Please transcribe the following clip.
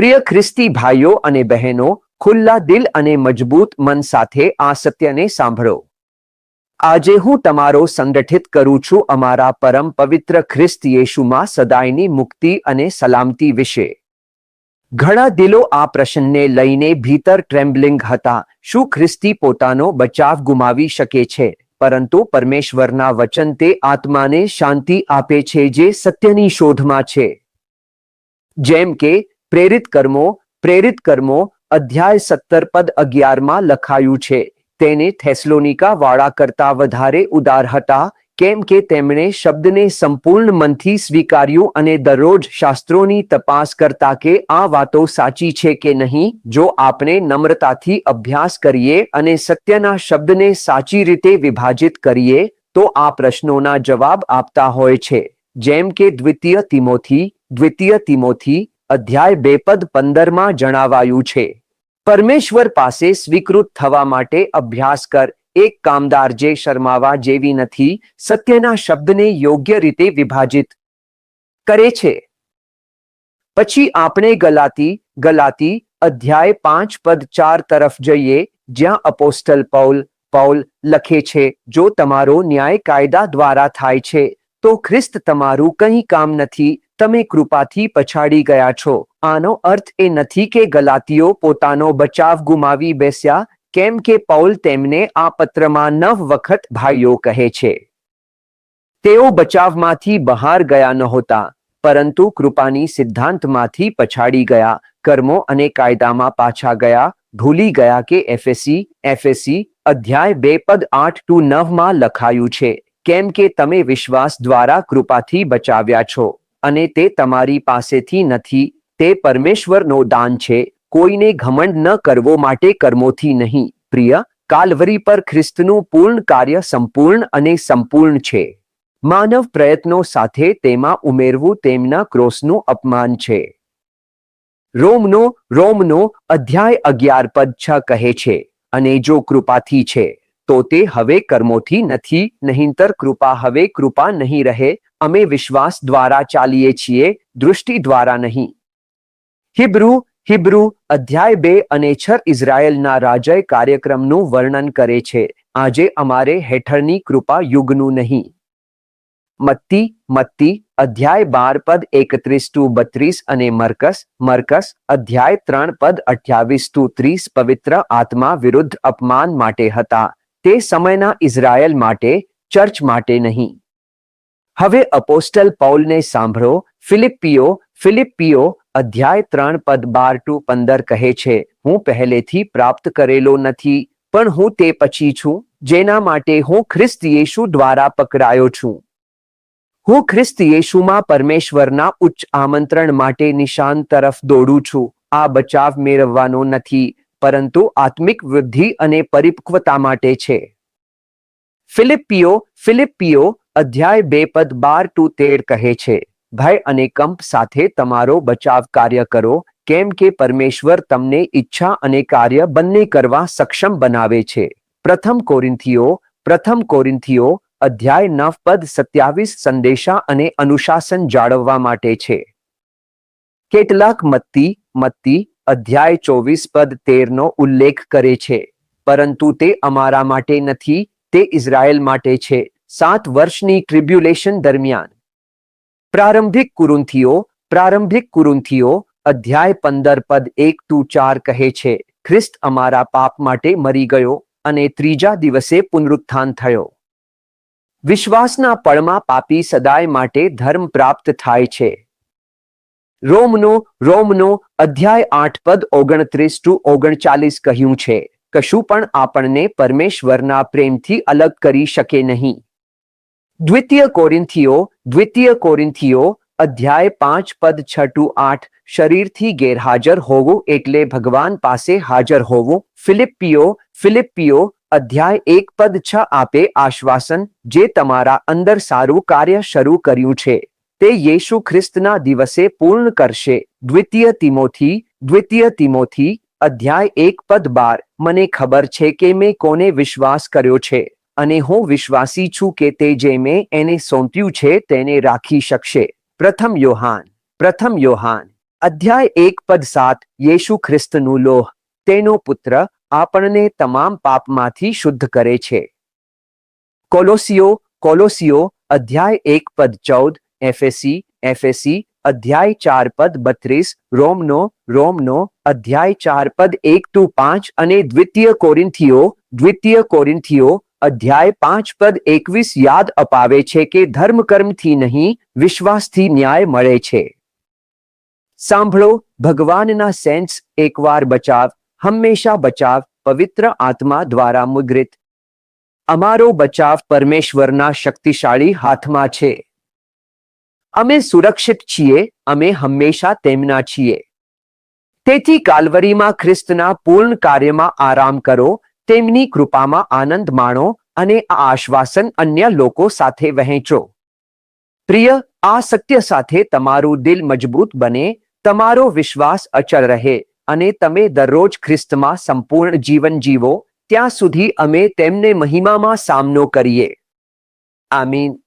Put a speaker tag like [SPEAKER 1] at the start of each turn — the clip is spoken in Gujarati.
[SPEAKER 1] પ્રિય ખ્રિસ્તી ભાઈઓ અને બહેનો, ખુલ્લા દિલ અને મજબૂત મન સાથે આ સત્યને સાંભળો. આજે હું તમારો સંગઠિત કરું છું અમારા પરમ પવિત્ર ખ્રિસ્ત યેશુમાં સદાયની મુક્તિ અને સલામતી વિશે. ઘણા દિલો આ પ્રશ્નને લઈને ભીતર ટ્રેમ્બલિંગ હતા, શું ખ્રિસ્તી પોતાનો બચાવ ગુમાવી શકે છે, પરંતુ પરમેશ્વરના વચન તે આત્માને શાંતિ આપે છે જે સત્યની શોધમાં છે. જેમ કે પ્રેરિત કર્મો પ્રેરિત કર્મો, અધ્યાય સત્તર પદ અગિયારમાં લખાયું છે. તેને થેસ્લોનિકા વાળા કરતા વધારે ઉદાર હતા, કેમ કે તેમણે શબ્દને સંપૂર્ણ મનથી સ્વીકાર્યું અને દરરોજ શાસ્ત્રોની તપાસ કરતા કે આ વાતો સાચી છે કે નહીં, જો આપણે નમ્રતાથી અભ્યાસ કરીએ અને સત્યના શબ્દને સાચી રીતે વિભાજિત કરીએ, તો આ પ્રશ્નોના જવાબ આપતા હોય છે. જેમ કે દ્વિતીય તિમોથી દ્વિતીય તિમોથી અધ્યાય બે પદ પંદરમાં જણાવાયું છે, પરમેશ્વર પાસે સ્વીકૃત થવા માટે અભ્યાસ કર. એક કામદાર જે શરમાવા જેવી નથી, સત્યના શબ્દને યોગ્ય રીતે વિભાજિત કરે છે. પછી આપણે ગલાતી ગલાતી અધ્યાય પાંચ પદ ચાર તરફ જઈએ, જ્યાં અપોસ્ટલ પૌલ પૌલ લખે છે, જો તમારો ન્યાય કાયદા દ્વારા થાય છે, તો ખ્રિસ્ત તમારું કંઈ કામ નથી તમે કૃપાથી પછાડી ગયા છો. આનો અર્થ એ નથી કે ગલાતીઓ પોતાનો બચાવ ગુમાવી બેસ્યા, કેમ કે પૌલ તેમને આ પત્રમાં નવ વખત ભાઈઓ કહે છે. તેઓ બચાવમાંથી બહાર ગયા નહોતા, પરંતુ કૃપાની સિદ્ધાંતમાંથી પછાડી ગયા, કર્મો અને કાયદામાં પાછા ગયા, ભૂલી ગયા કે એફએસી એફએસી અધ્યાય બે પદ આઠ ટુ નવમાં લખાયું છે, કેમ કે તમે વિશ્વાસ દ્વારા કૃપાથી બચાવ્યા છો. અને તે તમારી પાસેથી નથી. તે પરમેશ્વરનો દાન છે. કોઈને ઘમંડ ન કરવો માટે કર્મોથી નહીં. પ્રિય, કાલવરી પર ખ્રિસ્તનું પૂર્ણ કાર્ય સંપૂર્ણ અને સંપૂર્ણ છે. માનવ પ્રયત્નો સાથે તેમાં ઉમેરવું તેમના ક્રોસનું અપમાન છે. રોમનો રોમનો અધ્યાય અગિયાર પદ છ કહે છે, અને જો કૃપાથી છે, તો તે હવે કર્મોથી નથી, નહીંતર કૃપા હવે કૃપા નહીં રહે અમે વિશ્વાસ દ્વારા ચાલીએ છીએ, દૃષ્ટિ દ્વારા નહીં. હિબ્રુ હિબ્રુ અધ્યાય બે અને છ ઇઝરાયેલના રાજય કાર્યક્રમનું વર્ણન કરે છે. આજે અમારે હેઠળની કૃપા યુગનું નહીં. મત્તી મત્તી, અધ્યાય બાર પદ એકત્રીસ ટુ બત્રીસ અને મરકસ મરકસ, અધ્યાય ત્રણ પદ અઠ્યાવીસ ટુ ત્રીસ પવિત્ર આત્મા વિરુદ્ધ અપમાન માટે હતા. તે સમયના ઇઝરાયલ માટે, ચર્ચ માટે નહીં. હવે અપોસ્ટલ પૌલને સાંભળો. ફિલિપિયો ફિલિપિયો અધ્યાય ત્રણ પદ બાર ટુ પંદર કહે છે, હું પહેલેથી પ્રાપ્ત કરેલો નથી, પણ હું તે પછી છું, જેના માટે હું ખ્રિસ્ત યેશુ દ્વારા પકડાયો છું. હું ખ્રિસ્ત યેશુમાં પરમેશ્વરના ઉચ્ચ આમંત્રણ માટે નિશાન તરફ દોડું છું. આ બચાવ મેળવવાનો નથી, પરંતુ આત્મિક વૃદ્ધિ અને પરિપક્વતા માટે છે. ફિલિપિયો ફિલિપિયો અધ્યાય બે પદ બાર ટુ તેર કહે છે, ભય અને કંપ સાથે તમારો બચાવ કાર્ય કરો, કેમ કે પરમેશ્વર તમને ઈચ્છા અને કાર્ય બંને કરવા સક્ષમ બનાવે છે. પ્રથમ કોરિંથીઓ પ્રથમ કોરિંથીઓ, અધ્યાય નવ પદ સત્યાવીસ સંદેશા અને અનુશાસન જાળવવા માટે છે. કેટલાક મત્તી મત્તી, અધ્યાય ચોવીસ પદ તેરનો ઉલ્લેખ કરે છે, પરંતુ તે અમારા માટે નથી, તે ઇઝરાયલ માટે છે. સાત વર્ષની ટ્રિબ્યુલેશન દરમિયાન. પ્રારંભિક કુરુંથીઓ પ્રારંભિક કુરુંથીઓ, અધ્યાય પંદર પદ એક ટુ ચાર કહે છે, ખ્રિસ્ત અમારા પાપ માટે મરી ગયો અને ત્રીજા દિવસે પુનરુત્થાન થયો. વિશ્વાસના પળમાં પાપી સદાય માટે ધર્મ પ્રાપ્ત થાય છે. રોમનો રોમનો અધ્યાય આઠ પદ ઓગણત્રીસ ટુ ઓગણચાલીસ કહ્યું છે, કશું પણ આપણને પરમેશ્વરના પ્રેમથી અલગ કરી શકે નહીં. દ્વિતીય કોરિંથીઓ દ્વિતીય કોરિંથીઓ, અધ્યાય પાંચ, પદ છ ટુ આઠ, શરીરથી ગેરહાજર હોવું એટલે ભગવાન પાસે હાજર હોવું. ફિલિપિયો ફિલિપિયો અધ્યાય એક, પદ છ આપે આશ્વાસન, જે તમારા અંદર સારું કાર્ય શરૂ કર્યું છે, તે યેશુ ખ્રિસ્તના દિવસે પૂર્ણ કરશે. દ્વિતીય તિમોથી દ્વિતીય તિમોથી, અધ્યાય એક, પદ બાર, મને ખબર છે કે મેં કોને વિશ્વાસ કર્યો છે. અને હું વિશ્વાસી છું કે તે જે મેં એને સોંપ્યું છે તેને રાખી શકશે. પ્રથમ યોહાન પ્રથમ યોહાન, અધ્યાય એક પદ સાત યેશુ ખ્રિસ્તનું લોહ, તેનો પુત્ર આપણને તમામ પાપમાંથી શુદ્ધ કરે છે. કોલોસીઓ કોલોસીઓ, અધ્યાય એક પદ ચૌદ, એફએસી એફએસી, અધ્યાય ચાર પદ બત્રીસ, રોમનો રોમનો, અધ્યાય ચાર પદ એક ટુ પાંચ અને દ્વિતીય કોરિન્થીઓ દ્વિતીય કોરિન્થીઓ અધ્યાય પાંચ પદ એકવીસ યાદ અપાવે છે કે ધર્મ કર્મથી નહીં, વિશ્વાસથી ન્યાય મળે છે. સાંભળો, ભગવાનના સેન્સ એકવાર બચાવ, હંમેશા બચાવ, પવિત્ર આત્મા દ્વારા મુદ્રિત. અમારો બચાવ પરમેશ્વરના શક્તિશાળી હાથમાં છે. અમે સુરક્ષિત છીએ, અમે હંમેશા તેમના છીએ. તેથી કાલવરીમાં ખ્રિસ્તના પૂર્ણ કાર્યમાં આરામ કરો તેમની કૃપામાં આનંદ માણો અને આ આશ્વાસન અન્ય લોકો સાથે વહેંચો. પ્રિય, આ સત્ય સાથે તમારું દિલ મજબૂત બને, તમારો વિશ્વાસ અચળ રહે અને તમે દરરોજ ખ્રિસ્તમાં સંપૂર્ણ જીવન જીવો, ત્યાં સુધી અમે તેમને મહિમામાં સામનો કરીએ. આમીન.